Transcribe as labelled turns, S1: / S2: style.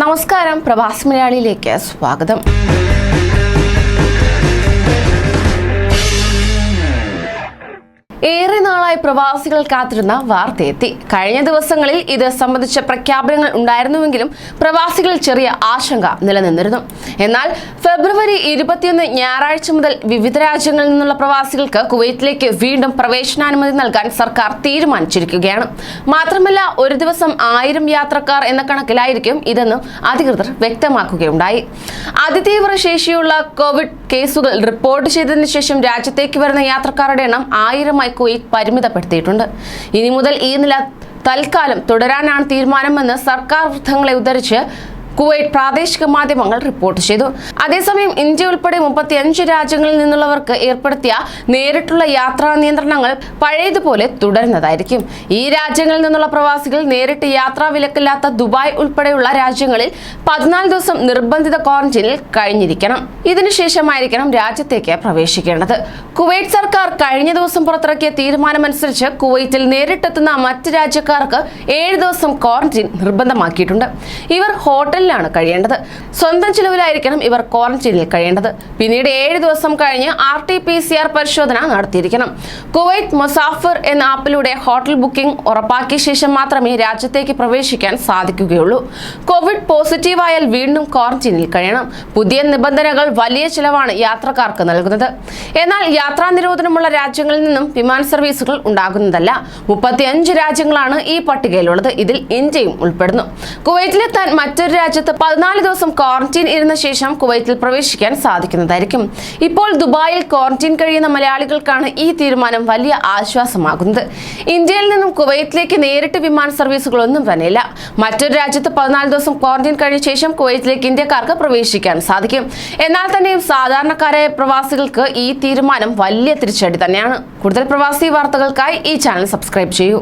S1: നമസ്കാരം. പ്രഭാസ് മലയാളിയിലേക്ക് സ്വാഗതം. നാളായി പ്രവാസികൾ കാത്തിരുന്ന വാർത്തയെത്തി. കഴിഞ്ഞ ദിവസങ്ങളിൽ ഇത് സംബന്ധിച്ച പ്രഖ്യാപനങ്ങൾ ഉണ്ടായിരുന്നുവെങ്കിലും പ്രവാസികളിൽ ചെറിയ ആശങ്ക നിലനിന്നിരുന്നു. എന്നാൽ ഫെബ്രുവരി ഇരുപത്തിയൊന്ന് ഞായറാഴ്ച മുതൽ വിവിധ രാജ്യങ്ങളിൽ നിന്നുള്ള പ്രവാസികൾക്ക് കുവൈറ്റിലേക്ക് വീണ്ടും പ്രവേശനാനുമതി നൽകാൻ സർക്കാർ തീരുമാനിച്ചിരിക്കുകയാണ്. മാത്രമല്ല ഒരു ദിവസം ആയിരം യാത്രക്കാർ എന്ന കണക്കിലായിരിക്കും ഇതെന്നും അധികൃതർ വ്യക്തമാക്കുകയുണ്ടായി. അതിതീവ്ര ശേഷിയുള്ള കോവിഡ് കേസുകൾ റിപ്പോർട്ട് ചെയ്തതിനു ശേഷം രാജ്യത്തേക്ക് വരുന്ന യാത്രക്കാരുടെ എണ്ണം ആയിരമായി കുവൈറ്റ് പരിമിതപ്പെടുത്തിയിട്ടുണ്ട്. ഇനി മുതൽ ഈ നില തൽക്കാലം തുടരാനാണ് തീരുമാനമെന്ന് സർക്കാർ വൃത്തങ്ങളെ ഉദ്ധരിച്ച് കുവൈറ്റ് പ്രാദേശിക മാധ്യമങ്ങൾ റിപ്പോർട്ട് ചെയ്തു. അതേസമയം ഇന്ത്യ ഉൾപ്പെടെ മുപ്പത്തിയഞ്ച് രാജ്യങ്ങളിൽ നിന്നുള്ളവർക്ക് ഏർപ്പെടുത്തിയ നേരിട്ടുള്ള യാത്രാ നിയന്ത്രണങ്ങൾ പഴയതുപോലെ തുടരുന്നതായിരിക്കും. ഈ രാജ്യങ്ങളിൽ നിന്നുള്ള പ്രവാസികൾ നേരിട്ട് യാത്രാ വിലക്കില്ലാത്ത ദുബായ് ഉൾപ്പെടെയുള്ള രാജ്യങ്ങളിൽ പതിനാല് ദിവസം നിർബന്ധിത ക്വാറന്റീനിൽ കഴിഞ്ഞിരിക്കണം. ഇതിനുശേഷമായിരിക്കണം രാജ്യത്തേക്ക് പ്രവേശിക്കേണ്ടത്. കുവൈറ്റ് സർക്കാർ കഴിഞ്ഞ ദിവസം പുറത്തിറക്കിയ തീരുമാനമനുസരിച്ച് കുവൈറ്റിൽ നേരിട്ടെത്തുന്ന മറ്റ് രാജ്യക്കാർക്ക് ഏഴ് ദിവസം ക്വാറന്റീൻ നിർബന്ധമാക്കിയിട്ടുണ്ട്. ഇവർ ഹോട്ടലിലാണ് കഴിയേണ്ടത്. സ്വന്തം ചിലവിലായിരിക്കണം ഇവർ ക്വാറന്റീനിൽ കഴിയേണ്ടത്. പിന്നീട് ഏഴ് ദിവസം കഴിഞ്ഞ് R T P C R പരിശോധന നടത്തിയിരിക്കണം. കുവൈത്ത് മുസാഫർ എന്ന ആപ്പിലൂടെ ഹോട്ടൽ ബുക്കിംഗ് ഉറപ്പാക്കിയ ശേഷം മാത്രമേ രാജ്യത്തേക്ക് പ്രവേശിക്കാൻ സാധിക്കുകയുള്ളൂ. കോവിഡ് പോസിറ്റീവായാൽ വീണ്ടും ക്വാറന്റീനിൽ കഴിയണം. പുതിയ നിബന്ധനകൾ വലിയ ചിലവാണ് യാത്രക്കാർക്ക് നൽകുന്നത്. എന്നാൽ യാത്രാ നിരോധനമുള്ള രാജ്യങ്ങളിൽ നിന്നും വിമാന സർവീസുകൾ ഉണ്ടാകുന്നതല്ല. മുപ്പത്തിയഞ്ച് രാജ്യങ്ങളാണ് ഈ പട്ടികയിലുള്ളത്. ഇതിൽ ഇന്ത്യയും ഉൾപ്പെടുന്നു. കുവൈറ്റിലെത്താൻ മറ്റൊരു രാജ്യത്ത് പതിനാല് ദിവസം ക്വാറന്റീൻ ഇരുന്ന ശേഷം കുവൈത്തിൽ പ്രവേശിക്കാൻ സാധിക്കുന്നതായിരിക്കും. ഇപ്പോൾ ദുബായിൽ ക്വാറന്റീൻ കഴിയുന്ന മലയാളികൾക്കാണ് ഈ തീരുമാനം വലിയ ആശ്വാസമാകുന്നത്. ഇന്ത്യയിൽ നിന്നും കുവൈത്തിലേക്ക് നേരിട്ട് വിമാന സർവീസുകളൊന്നും തന്നെയില്ല മറ്റൊരു രാജ്യത്ത് പതിനാല് ദിവസം ക്വാറന്റീൻ കഴിഞ്ഞ ശേഷം കുവൈത്തിലേക്ക് ഇന്ത്യക്കാർക്ക് പ്രവേശിക്കാൻ സാധിക്കും. എന്നാൽ തന്നെയും സാധാരണക്കാരായ പ്രവാസികൾക്ക് ഈ തീരുമാനം വലിയ തിരിച്ചടി തന്നെയാണ്. കൂടുതൽ പ്രവാസി വാർത്തകൾക്കായി ഈ ചാനൽ സബ്സ്ക്രൈബ് ചെയ്യൂ.